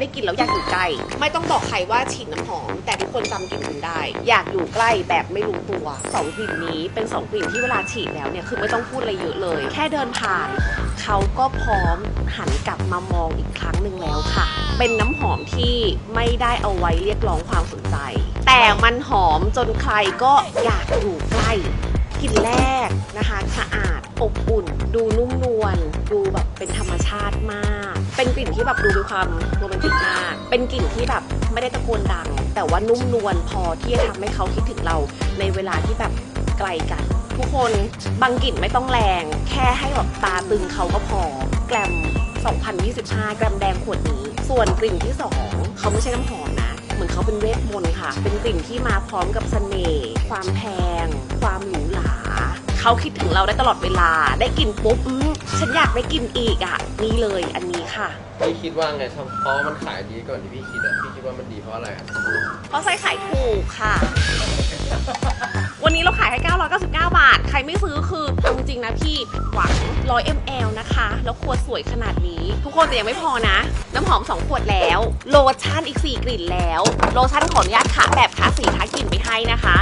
ได้กลิ่นแล้วอยากอยู่ใกล้ไม่ต้องบอกใครว่าฉีดน้ำหอม แต่ทุกคนจำกลิ่นคุณได้ อยากอยู่ใกล้แบบไม่รู้ตัวสองกลิ่นนี้เป็นสองกลิ่นที่เวลาฉีดแล้วเนี่ยคือไม่ต้องพูดอะไรเยอะเลย แค่เดินผ่าน เขาก็พร้อมหันกลับมามองอีกครั้งหนึ่งแล้วค่ะ เป็นน้ำหอมที่ไม่ได้เอาไว้เรียกร้องความสนใจ แต่มันหอมจนใครก็อยากอยู่ใกล้กลิ่นแรกนะคะสะอาดอบอุ่น ดูนุ่มนวล ดูแบบเป็นธรรมชาติมาก เป็นกลิ่นที่แบบดูมีความโรแมนติกมาก เป็นกลิ่นที่แบบไม่ได้ตะโกนดัง แต่ว่านุ่มนวลพอที่จะทำให้เขาคิดถึงเราในเวลาที่แบบไกลกัน ทุกคนบางกลิ่นไม่ต้องแรง แค่ให้แบบตาตึงเขาก็พอ แกรม2025 แกรมแดงขวดนี้ ส่วนกลิ่นที่ 2 เขาไม่ใช่น้ำหอมนะ เหมือนเขาเป็นเวทมนต์ค่ะ เป็นกลิ่นที่มาพร้อมกับเสน่ห์ความแพ เขาคิดถึงเราได้ตลอดเวลา ได้กลิ่นปุ๊บอื้อฉันอยากได้กลิ่นอีกอะ นี่เลยอันนี้ค่ะ พี่คิดว่าไงครับเพราะว่ามันขายดีก่อนที่พี่คิดอะพี่คิดว่ามันดีเพราะอะไรอะเพราะไส้ขายถูกค่ะ วันนี้เราขายให้999 บาท ใครไม่ซื้อคือเอาจริงๆนะพี่หวัง 100 ml นะคะ แล้วขวดสวยขนาดนี้ ทุกคนแต่ยังไม่พอนะ น้ำหอม 2 ขวดแล้ว โลชั่นอีก 4 กลิ่นแล้ว โลชั่นขออนุญาตค่ะแบบค่ะสีท้ากลิ่นไปให้นะคะ